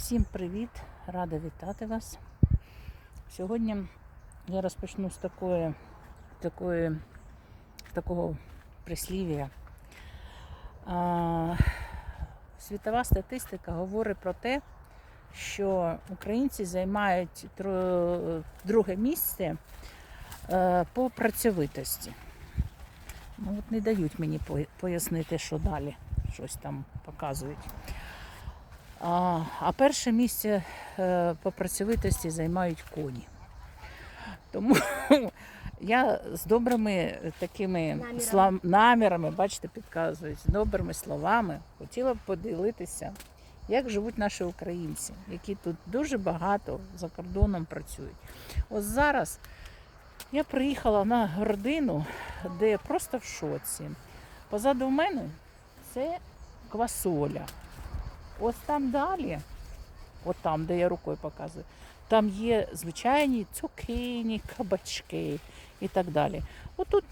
Всім привіт! Рада вітати вас. Сьогодні я розпочну з такої, такої, такого прислів'я. Світова статистика говорить про те, що українці займають друге місце е, по працьовитості. Ну, от не дають мені пояснити, що далі щось там показують. А, а перше місце е, по працьовитості займають коні. Тому я з добрими такими Намірами. намірами, бачите, підказують, з добрими словами хотіла б поділитися, як живуть наші українці, які тут дуже багато за кордоном працюють. Ось зараз я приїхала на родину, де просто в шоці. Позаду мене це квасоля. Ось там далі, от там, де я рукою показую, там є звичайні цукині, кабачки і так далі. Отут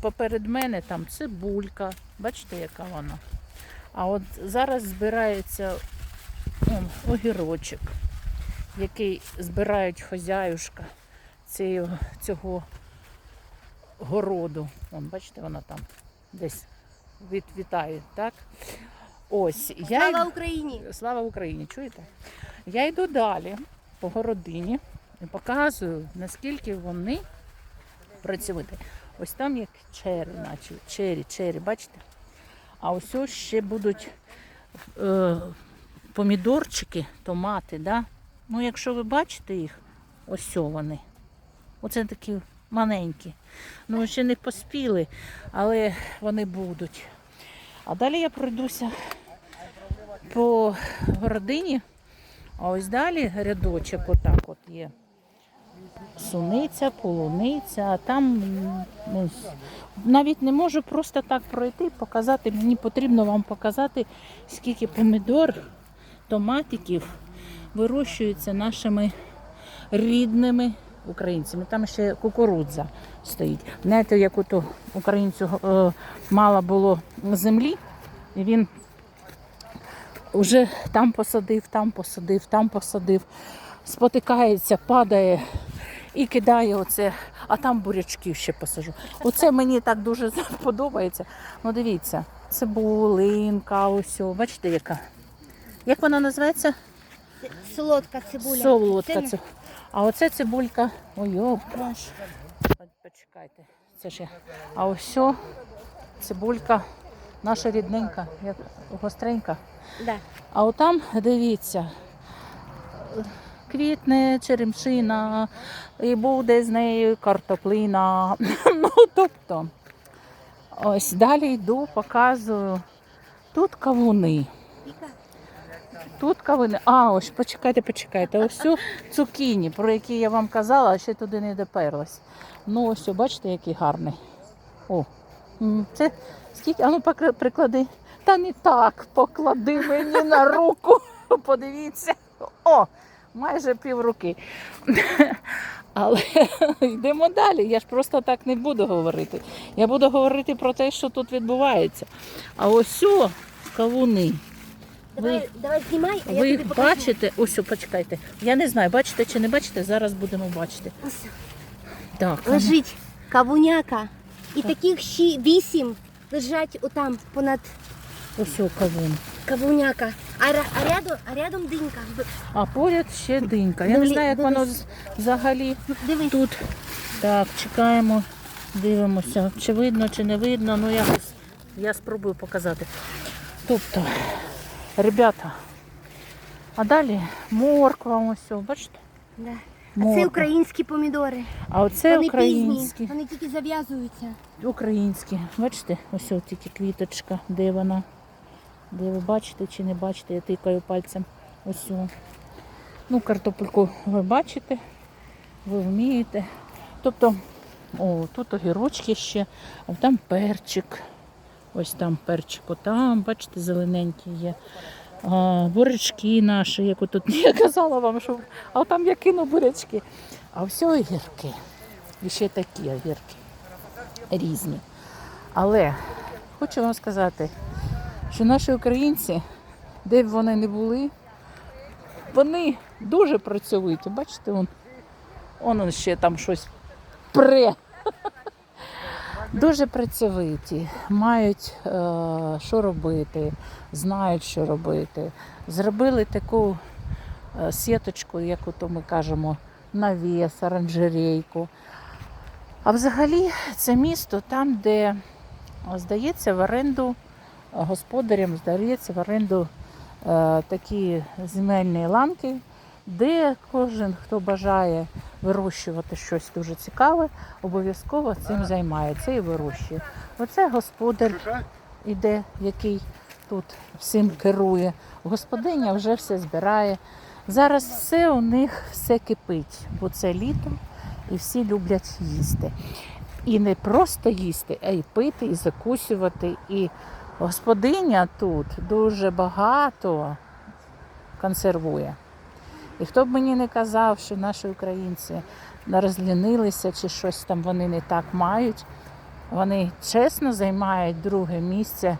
поперед мене там цибулька, бачите, яка вона. А от зараз збирається он, огірочок, який збирають хазяюшка цього, цього городу. Вон, бачите, вона там десь від, вітає, так? Ось, я Слава йду- Україні! Слава Україні, чуєте? Я йду далі по городині і показую, наскільки вони працьовиті. Ось там як чері, наче чері, чері, бачите? А ось ось ще будуть е, помідорчики, томати, да? Ну, якщо ви бачите їх, ось вони. Оце такі маленькі. Ну, ще не поспіли, але вони будуть. А далі я пройдуся по городині, а ось далі рядочок отак от є. Суниця, полуниця, а там ну, навіть не можу просто так пройти, показати. Мені потрібно вам показати, скільки помідор, томатиків вирощується нашими рідними українцями. Там ще кукурудза стоїть. Знаєте, як ото українцю е, мало було землі, і він Уже там посадив, там посадив, там посадив, спотикається, падає і кидає оце, а там бурячків ще посажу. Оце мені так дуже подобається. Ну дивіться, цибулинка, ось, бачите, яка. Як вона називається? Солодка цибуля. Солодка. Це. А оце цибулька. Ой, почекайте. Це ж я. А ось цибулька, наша рідненька, як гостренька. Да. А отам, дивіться, квітне черемшина, і буде з нею картоплина. ну, тобто, ось далі йду, показую. Тут кавуни. Віка, Тут кавуни. А, ось почекайте, почекайте. Ось цю цукіні, про які я вам казала, а ще туди не доперлась. Ну, ось, бачите, який гарний. О, це скільки? А ну приклади. Та не так, поклади мені на руку. Подивіться. О, майже пів руки. Але йдемо далі. Я ж просто так не буду говорити. Я буду говорити про те, що тут відбувається. А ось кавуни. Давай, давай знімай, а я Ви тобі покажу. бачите, ось о, почекайте. Я не знаю, бачите чи не бачите, зараз будемо бачити. Ось, Так, ну, Лежить кавуняка. І таких ще вісім лежать отам понад ось о, кавун. кавуняка. А, ра- а, рядом, а рядом динька. Б- А поряд ще динька. Я не Дивлі- знаю, як воно дивись. з- взагалі Дивись. тут. Так, чекаємо, дивимося, чи видно, чи не видно. Ну якось я спробую показати. Тобто, ребята, а далі морква, ось, бачите? Да. А це українські помідори. А оце вони українські. пізні, вони тільки зав'язуються. Українські. Бачите, ось от тільки квіточка, де вона. Де ви бачите чи не бачите, я тикаю пальцем. Ось. о. Ну, картопельку ви бачите, ви вмієте. Тобто, о, тут огірочки ще, а там перчик. Ось там перчик, отам, бачите, зелененький є. А, бурячки наші, як тут я казала вам, що а там я кину бурячки. А все огірки. І ще такі огірки різні. Але хочу вам сказати, що наші українці, де б вони не були, Вони дуже працьовиті. Бачите, он, он ще там щось пре. Дуже працьовиті, мають е, що робити, знають, що робити. Зробили таку е, сіточку, як ото ми кажемо, навіс, оранжерейку. А взагалі це місто там, де здається в оренду е, господарям, здається в оренду е, такі земельні ланки, де кожен, хто бажає вирощувати щось дуже цікаве, обов'язково цим займається і вирощує. Оце господар іде, який тут всім керує. Господиня вже все збирає. Зараз все у них все кипить, бо це літо і всі люблять їсти. І не просто їсти, а й пити, і закусювати. І господиня тут дуже багато консервує. І хто б мені не казав, що наші українці розлінилися чи щось там вони не так мають, вони чесно займають друге місце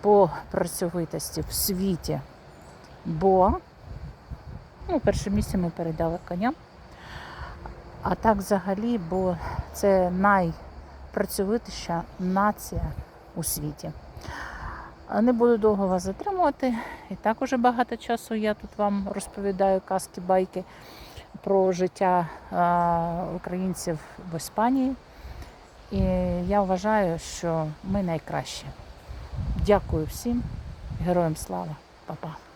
по працьовитості в світі. Бо ну, перше місце ми передали коням. А так взагалі, бо це найпрацьовитіша нація у світі. Не буду довго вас затримувати. І так уже багато часу я тут вам розповідаю казки, байки про життя українців в Іспанії. І я вважаю, що ми найкращі. Дякую всім. Героям слава, Па-па.